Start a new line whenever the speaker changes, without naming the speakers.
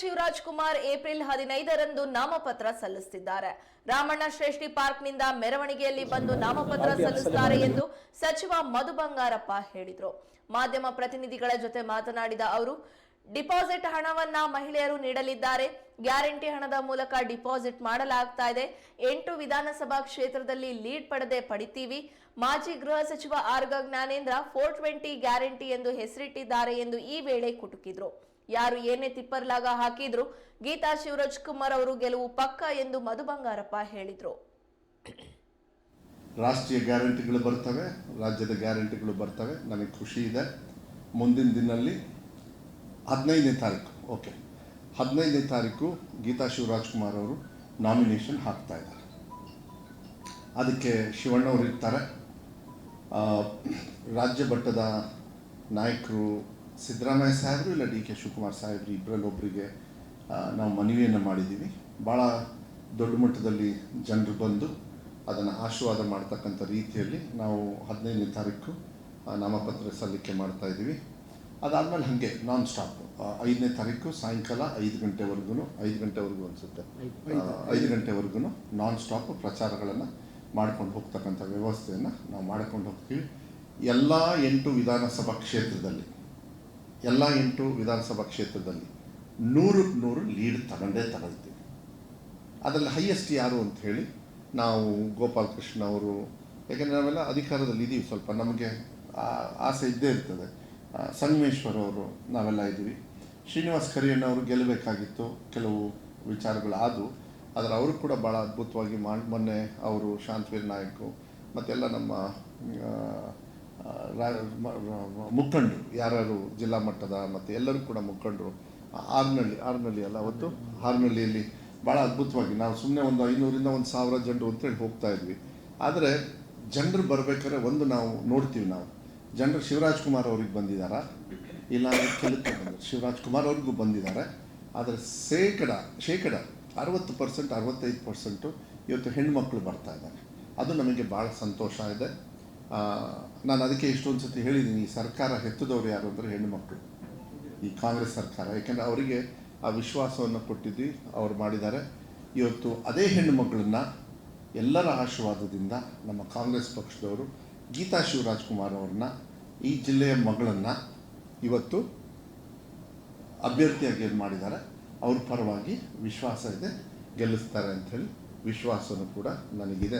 Shivraj Kumar April ಹದಿನೈದರಂದು ನಾಮಪತ್ರ ಸಲ್ಲಿಸುತ್ತಿದ್ದಾರೆ. ರಾಮಣ್ಣ ಶ್ರೇಷ್ಠಿ ಪಾರ್ಕ್ನಿಂದ ಮೆರವಣಿಗೆಯಲ್ಲಿ ಬಂದು ನಾಮಪತ್ರ ಸಲ್ಲಿಸುತ್ತಾರೆ ಎಂದು ಸಚಿವ ಮಧು ಬಂಗಾರಪ್ಪ ಹೇಳಿದರು. ಮಾಧ್ಯಮ ಪ್ರತಿನಿಧಿಗಳ ಜೊತೆ ಮಾತನಾಡಿದ ಅವರು ಡಿಪಾಸಿಟ್ ಹಣವನ್ನ ಮಹಿಳೆಯರು ನೀಡಲಿದ್ದಾರೆ. ಗ್ಯಾರಂಟಿ ಹಣದ ಮೂಲಕ ಡಿಪಾಸಿಟ್ ಮಾಡಲಾಗ್ತಾ ಇದೆ. ಎಂಟು ವಿಧಾನಸಭಾ ಕ್ಷೇತ್ರದಲ್ಲಿ ಲೀಡ್ ಪಡೆದೆ ಪಡಿತೀವಿ. ಮಾಜಿ ಗೃಹ ಸಚಿವ Araga Jnanendra four twenty guarantee ಎಂದು ಹೆಸರಿಟ್ಟಿದ್ದಾರೆ ಎಂದು ಈ ವೇಳೆ ಕುಟುಕಿದ್ರು. ಯಾರು ಏನೇ ತಿಪ್ಪರ್ಲಾಗ ಹಾಕಿದ್ರು ಗೀತಾ ಶಿವರಾಜ್ ಕುಮಾರ್ ಅವರು ಗೆಲುವು ಪಕ್ಕ ಎಂದು ಮಧು ಬಂಗಾರಪ್ಪ ಹೇಳಿದ್ರು.
ರಾಷ್ಟ್ರೀಯ ಗ್ಯಾರಂಟಿಗಳು ಬರ್ತವೆ, ರಾಜ್ಯದ ಗ್ಯಾರಂಟಿಗಳು ಬರ್ತವೆ, ನನಗೆ ಖುಷಿ ಇದೆ. ಮುಂದಿನ ದಿನಲ್ಲಿ ಹದಿನೈದನೇ ತಾರೀಕು, ಓಕೆ. ಹದಿನೈದನೇ ತಾರೀಕು ಗೀತಾ ಶಿವರಾಜ್ ಕುಮಾರ್ ಅವರು ನಾಮಿನೇಷನ್ ಹಾಕ್ತಾ ಇದ್ದಾರೆ. ಅದಕ್ಕೆ ಶಿವಣ್ಣವ್ರು ಇರ್ತಾರೆ. ರಾಜ್ಯ ಮಟ್ಟದ ನಾಯಕರು ಸಿದ್ದರಾಮಯ್ಯ ಸಾಹೇಬರು ಇಲ್ಲ ಡಿ ಕೆ ಶಿವಕುಮಾರ್ ಸಾಹೇಬರು ಇಬ್ಬರಲ್ಲಿ ಒಬ್ಬರಿಗೆ ನಾವು ಮನವಿಯನ್ನು ಮಾಡಿದ್ದೀವಿ ಭಾಳ ದೊಡ್ಡ ಮಟ್ಟದಲ್ಲಿ ಜನರು ಬಂದು ಅದನ್ನು ಆಶೀರ್ವಾದ ಮಾಡ್ತಕ್ಕಂಥ ರೀತಿಯಲ್ಲಿ ನಾವು ಹದಿನೈದನೇ ತಾರೀಕು ನಾಮಪತ್ರ ಸಲ್ಲಿಕೆ ಮಾಡ್ತಾ ಇದ್ದೀವಿ ಅದಾದಮೇಲೆ ಹಾಗೆ ನಾನ್ ಸ್ಟಾಪ್ ಐದನೇ ತಾರೀಕು ಸಾಯಂಕಾಲ ಐದು ಗಂಟೆವರೆಗೂ ಐದು ಗಂಟೆವರೆಗೂ ಅನಿಸುತ್ತೆ. ಐದು ಗಂಟೆವರೆಗೂ ನಾನ್ ಸ್ಟಾಪ್ ಪ್ರಚಾರಗಳನ್ನು ಮಾಡ್ಕೊಂಡು ಹೋಗ್ತಕ್ಕಂಥ ವ್ಯವಸ್ಥೆಯನ್ನು ನಾವು ಮಾಡ್ಕೊಂಡು ಹೋಗ್ತೀವಿ. ಎಲ್ಲ ಎಂಟು ವಿಧಾನಸಭಾ ಕ್ಷೇತ್ರದಲ್ಲಿ. ಎಲ್ಲ ಎಂಟು ವಿಧಾನಸಭಾ ಕ್ಷೇತ್ರದಲ್ಲಿ ನೂರಕ್ಕೆ ನೂರು ಲೀಡ್ ತಗೊಂಡೇ ತಗೊಳ್ತೀವಿ. ಅದರಲ್ಲಿ ಹೈಯೆಸ್ಟ್ ಯಾರು ಅಂತ ಹೇಳಿ ನಾವು ಗೋಪಾಲ್ ಕೃಷ್ಣ ಅವರು, ಯಾಕೆಂದರೆ ನಾವೆಲ್ಲ ಅಧಿಕಾರದಲ್ಲಿ ಇದ್ದೀವಿ ಸ್ವಲ್ಪ, ನಮಗೆ ಆಸೆ ಇದ್ದೇ ಇರ್ತದೆ. ಸಂಗಮೇಶ್ವರ್ ಅವರು ನಾವೆಲ್ಲ ಇದ್ದೀವಿ. ಶ್ರೀನಿವಾಸ್ ಕರಿಯಣ್ಣ ಅವರು ಗೆಲ್ಲಬೇಕಾಗಿತ್ತು, ಕೆಲವು ವಿಚಾರಗಳು ಆದವು. ಆದರೆ ಅವರು ಕೂಡ ಭಾಳ ಅದ್ಭುತವಾಗಿ ಮಾಡಿ ಮೊನ್ನೆ ಅವರು ಶಾಂತವೀರ್ ನಾಯಕು ಮತ್ತೆಲ್ಲ ನಮ್ಮ ಮುಖಂಡರು, ಯಾರ್ಯಾರು ಜಿಲ್ಲಾ ಮಟ್ಟದ ಮತ್ತು ಎಲ್ಲರೂ ಕೂಡ ಮುಖಂಡರು, ಆರ್ನಳ್ಳಿ ಆರ್ನಳ್ಳಿ ಅಲ್ಲ ಅವತ್ತು? ಆರ್ನಳ್ಳಿಯಲ್ಲಿ ಭಾಳ ಅದ್ಭುತವಾಗಿ ನಾವು ಸುಮ್ಮನೆ ಒಂದು ಐನೂರಿಂದ ಒಂದು ಸಾವಿರ ಜನರು ಅಂತೇಳಿ ಹೋಗ್ತಾ ಇದ್ವಿ. ಆದರೆ ಜನರು ಬರಬೇಕಾದ್ರೆ ಒಂದು ನಾವು ನೋಡ್ತೀವಿ ನಾವು. ಜನರು ಶಿವರಾಜ್ ಕುಮಾರ್ ಅವ್ರಿಗೆ ಬಂದಿದ್ದಾರಾ ಇಲ್ಲ ಕೆಲಕ್ಕೆ ಬಂದರು ಶಿವರಾಜ್ ಕುಮಾರ್ ಅವ್ರಿಗೂ ಬಂದಿದ್ದಾರೆ ಆದರೆ ಶೇಕಡ ಶೇಕಡ ಅರವತ್ತು ಪರ್ಸೆಂಟ್, ಅರವತ್ತೈದು ಪರ್ಸೆಂಟು ಇವತ್ತು ಹೆಣ್ಮಕ್ಳು ಬರ್ತಾ ಇದ್ದಾರೆ. ಅದು ನಮಗೆ ಭಾಳ ಸಂತೋಷ ಇದೆ. ನಾನು ಅದಕ್ಕೆ ಇಷ್ಟೊಂದು ಸತಿ ಹೇಳಿದ್ದೀನಿ ಸರ್ಕಾರ ಹೆತ್ತದವ್ರು ಯಾರು ಅಂದರೆ ಹೆಣ್ಣುಮಕ್ಕಳು ಈ ಕಾಂಗ್ರೆಸ್ ಸರ್ಕಾರ. ಯಾಕೆಂದರೆ ಅವರಿಗೆ ಆ ವಿಶ್ವಾಸವನ್ನು ಕೊಟ್ಟಿದ್ವಿ, ಅವ್ರು ಮಾಡಿದ್ದಾರೆ. ಇವತ್ತು ಅದೇ ಹೆಣ್ಣು ಮಕ್ಕಳನ್ನ ಎಲ್ಲರ ಆಶೀರ್ವಾದದಿಂದ ನಮ್ಮ ಕಾಂಗ್ರೆಸ್ ಪಕ್ಷದವರು ಗೀತಾ ಶಿವರಾಜ್ ಕುಮಾರ್ ಅವ್ರನ್ನ, ಈ ಜಿಲ್ಲೆಯ ಮಗಳನ್ನು ಇವತ್ತು ಅಭ್ಯರ್ಥಿಯಾಗಿ ಏನು ಮಾಡಿದ್ದಾರೆ, ಅವ್ರ ಪರವಾಗಿ ವಿಶ್ವಾಸ ಇದೆ, ಗೆಲ್ಲಿಸ್ತಾರೆ ಅಂಥೇಳಿ ವಿಶ್ವಾಸನೂ ಕೂಡ ನನಗಿದೆ.